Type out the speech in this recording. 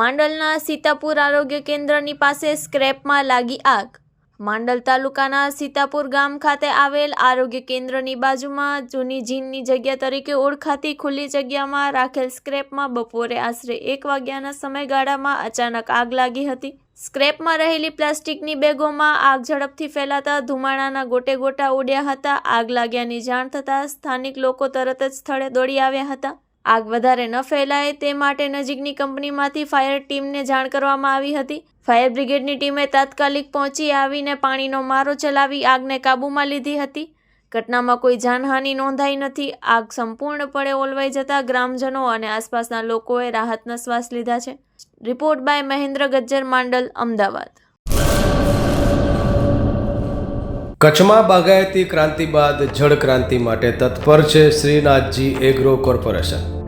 માંડલના સીતાપુર આરોગ્ય કેન્દ્રની પાસે સ્ક્રેપમાં લાગી આગ. માંડલ તાલુકાના સીતાપુર ગામ ખાતે આવેલ આરોગ્ય કેન્દ્રની બાજુમાં જૂની જીનની જગ્યા તરીકે ઓળખાતી ખુલ્લી જગ્યામાં રાખેલ સ્ક્રેપમાં બપોરે આશરે એક વાગ્યાના સમયગાળામાં અચાનક આગ લાગી હતી. સ્ક્રેપમાં રહેલી પ્લાસ્ટિકની બેગોમાં આગ ઝડપથી ફેલાતા ધુમાડાના ગોટે ગોટા ઉડ્યા હતા. આગ લાગ્યાની જાણ થતાં સ્થાનિક લોકો તરત જ સ્થળે દોડી આવ્યા હતા. આગ વધારે ન ફેલાય તે માટે નજીકની કંપનીમાંથી ફાયર ટીમને જાણ કરવામાં આવી હતી. ફાયર બ્રિગેડની ટીમે તાત્કાલિક પહોંચી આવીને પાણીનો મારો ચલાવી આગને કાબૂમાં લીધી હતી. ઘટનામાં કોઈ જાનહાનિ નોંધાઈ નથી. આગ સંપૂર્ણપણે ઓલવાઈ જતા ગ્રામજનો અને આસપાસના લોકોએ રાહતના શ્વાસ લીધા છે. Report by Mahendra Gajjar Mandal, Ahmedabad. કચ્છમાં બાગાયતી ક્રાંતિ બાદ જળ ક્રાંતિ માટે તત્પર છે શ્રીનાથજી એગ્રો કોર્પોરેશન.